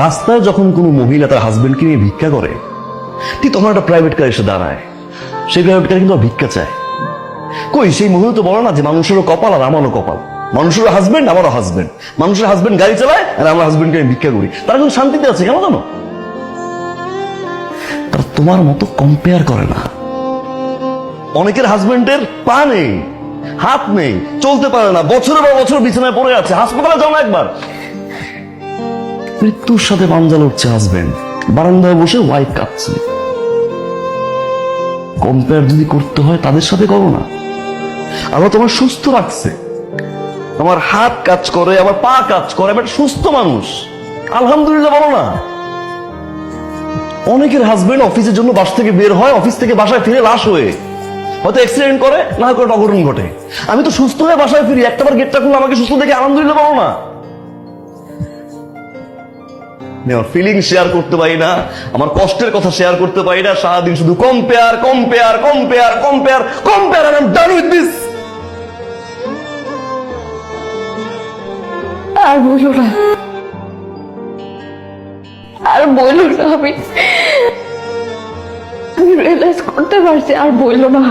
রাস্তায় যখন কোনো মহিলা তার হাজবেন্ডকে নিয়ে ভিক্ষা করে, ঠিক তখন একটা প্রাইভেট কার এসে দাঁড়ায়। সেই প্রাইভেট কার কিন্তু ভিক্ষা চায়। কই, সেই মহিলা তো বলে না যে মানুষেরও কপাল আর আমারও কপাল। মানুষেরও হাজবেন্ড আমারও হাজবেন্ড মানুষের হাজবেন্ড গাড়ি চালায় আর আমার হাজবেন্ডকে আমি ভিক্ষা করি। তারা কিন্তু শান্তিতে আছে, কেন জানো? তারা তোমার মতো কম্পেয়ার করে না। অনেকের হাজবেন্ডের পা নেই, হাত নেই, চলতে পারে না, বছরের পর বছর বিছানায় পড়ে আছে, হাসপাতালে যাও না একবার। মৃত্যুর সাথে পাঞ্জা লড়ছে হাজবেন্ড বারান্দায় বসে ওয়াইফ কাঁদছে। কম্পেয়ার যদি করতে হয়, তাদের সাথে করো না। আবার তোমার সুস্থ রাখছে। আমার হাত কাজ করে, আমার পা কাজ করে, আমি সুস্থ মানুষ। আলহামদুলিল্লাহ বলো না। অনেকের হাজবেন্ড অফিসের জন্য বাস থেকে বের হয়, অফিস থেকে বাসায় ফিরে লাশ হয়ে। হয়তো অ্যাক্সিডেন্ট করে, না কোনো অঘটন ঘটে। আমি তো সুস্থ হয়ে বাসায় ফিরি, একটাবার গেটটা খুলে আমাকে সুস্থ দেখে আলহামদুলিল্লাহ বলো না। ফিলিং শেয়ার করতে পারি না, আমার কষ্টের কথা শেয়ার করতে পারি না, সারাদিন শুধু compare compare compare compare compare R done with this আর বইল না। আর বইল না আমি। রিয়েলাইজ করতে পারছি, আর বইল না।